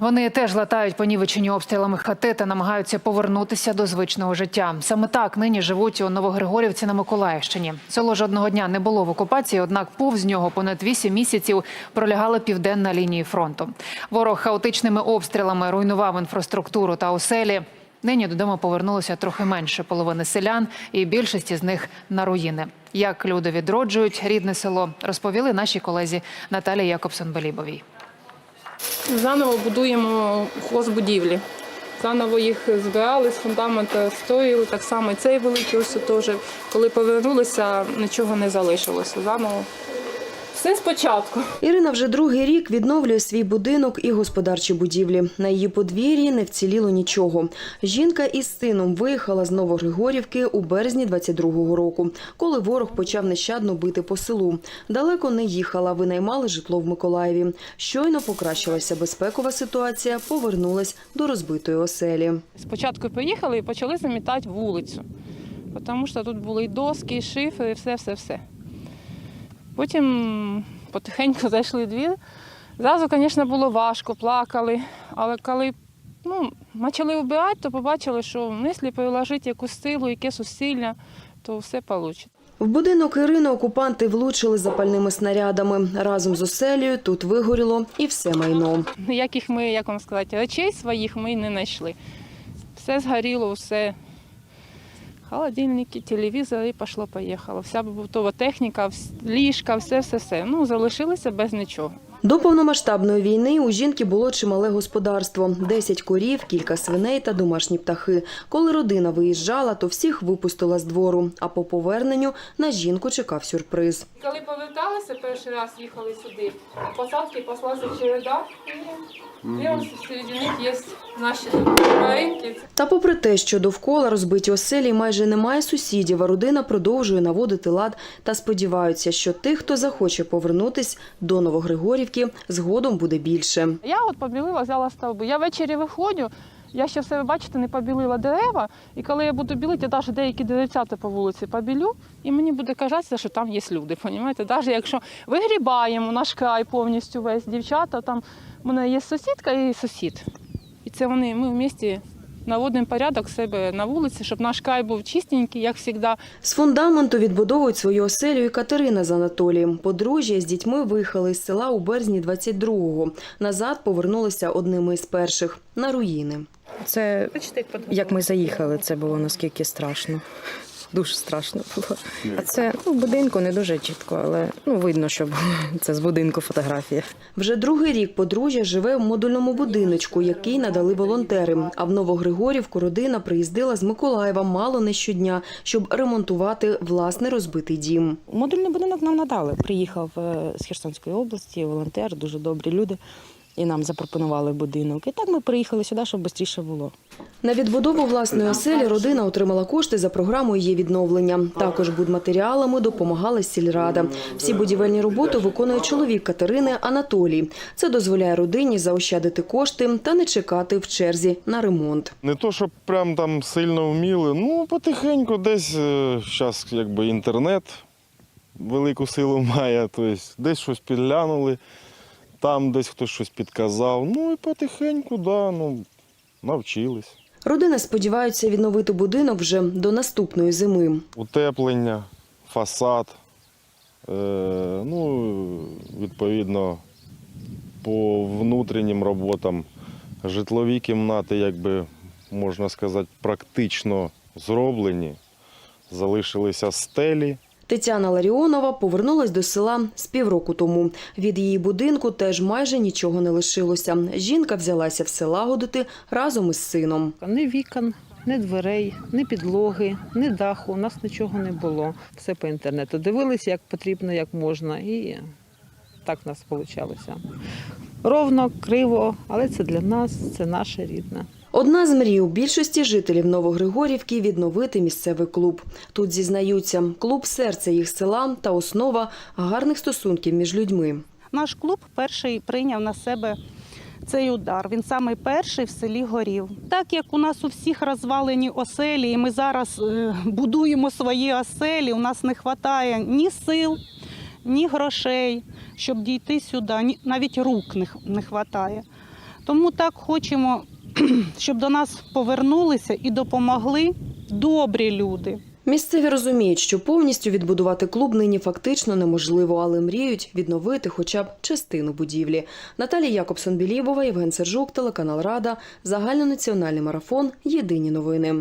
Вони теж латають понівечені обстрілами хати та намагаються повернутися до звичного життя. Саме так нині живуть у Новогригорівці на Миколаївщині. Село жодного дня не було в окупації, однак повз нього понад вісім місяців пролягала південна лінії фронту. Ворог хаотичними обстрілами руйнував інфраструктуру та оселі. Нині додому повернулося трохи менше половини селян, і більшість із них на руїни. Як люди відроджують рідне село, розповіли наші колезі Наталії Якобсон-Белібовій. Заново будуємо хозбудівлі. Заново їх збирали, з фундамента стоїли. Так само і цей великий ось теж. Коли повернулися, нічого не залишилося. Заново. Все спочатку. Ірина вже другий рік відновлює свій будинок і господарчі будівлі. На її подвір'ї не вціліло нічого. Жінка із сином виїхала з Новогригорівки у березні 22-го року, коли ворог почав нещадно бити по селу. Далеко не їхала, винаймали житло в Миколаєві. Щойно покращилася безпекова ситуація, повернулась до розбитої оселі. Спочатку поїхали і почали замітати вулицю. Тому що тут були і доски, і шифи, і все-все-все. Потім потихеньку зайшли в двір. Зразу, звісно, було важко, плакали. Але коли ну, почали вбирати, то побачили, що якщо приложити якусь силу, якесь усилля, то все вийде. В будинок Ірини окупанти влучили запальними снарядами. Разом з оселею тут вигоріло і все майно. Ніяких ми, як вам сказати, речей своїх ми не знайшли. Все згоріло, все. Холодильники, телевізори, і пішло-поїхало. Вся побутова техніка, ліжка, все-все-все. Ну, залишилися без нічого. До повномасштабної війни у жінки було чимале господарство: 10 корів, кілька свиней та домашні птахи. Коли родина виїжджала, то всіх випустила з двору. А по поверненню на жінку чекав сюрприз. Коли поверталися, перший раз їхали сюди, посадки послали череда, і ось серед них є наші тваринки. Та попри те, що довкола розбиті оселі майже немає сусідів, а родина продовжує наводити лад та сподіваються, що тих, хто захоче повернутись до Новогригорівки, згодом буде більше. Я от побілила, взяла стовби. Я ввечері виходжу, я ще в себе, бачите, не побілила дерева. І коли я буду білити, я навіть деякі деревцята по вулиці побілю, і мені буде казатися, що там є люди. Понімаєте? Навіть якщо вигрібаємо наш край повністю весь дівчата, там в мене є сусідка і сусід. І це вони, ми в місті наводимо порядок себе на вулиці, щоб наш край був чистенький, як завжди. З фундаменту відбудовують свою оселю і Катерина з Анатолієм. Подружжя з дітьми виїхали з села у березні 22-го. Назад повернулися одними із перших на руїни. Це як ми заїхали, це було наскільки страшно. Дуже страшно було. А це ну, в будинку не дуже чітко, але ну видно, що це з будинку фотографія. Вже другий рік подружжя живе в модульному будиночку, який надали волонтери. А в Новогригорівку родина приїздила з Миколаєва мало не щодня, щоб ремонтувати власний розбитий дім. Модульний будинок нам надали. Приїхав е, з Херсонської області, волонтер, дуже добрі люди. І нам запропонували будинок. І так ми приїхали сюди, щоб швидше було. На відбудову власної оселі родина отримала кошти за програмою її відновлення. Також будматеріалами допомагала сільрада. Всі будівельні роботи виконує чоловік Катерини Анатолій. Це дозволяє родині заощадити кошти та не чекати в черзі на ремонт. Не то, щоб прям там сильно вміли, ну потихеньку десь зараз якби інтернет велику силу має, тобто десь щось підглянули, там десь хтось щось підказав. Ну і потихеньку, да, ну, навчились. Родина сподівається відновити будинок вже до наступної зими. Утеплення, фасад, е, ну, відповідно, по внутрішнім роботам житлові кімнати, якби можна сказати, практично зроблені. Залишилися стелі. Тетяна Ларіонова повернулась до села з півроку тому. Від її будинку теж майже нічого не лишилося. Жінка взялася все лагодити разом із сином. Ні вікон, ні дверей, ні підлоги, ні даху. У нас нічого не було. Все по інтернету. Дивилися, як потрібно, як можна. І так в нас вийшло. Ровно, криво, але це для нас, це наше рідне. Одна з мрій у більшості жителів Новогригорівки – відновити місцевий клуб. Тут зізнаються, клуб – серце їх села та основа гарних стосунків між людьми. Наш клуб перший прийняв на себе цей удар. Він самий перший в селі горів. Так як у нас у всіх розвалені оселі, і ми зараз е, будуємо свої оселі, у нас не вистачає ні сил, ні грошей, щоб дійти сюди, навіть рук не вистачає. Тому так хочемо, щоб до нас повернулися і допомогли добрі люди. Місцеві розуміють, що повністю відбудувати клуб нині фактично неможливо, але мріють відновити хоча б частину будівлі. Наталія Якобсон-Білібова, Євген Сержук, телеканал Рада, загальнонаціональний марафон. Єдині новини.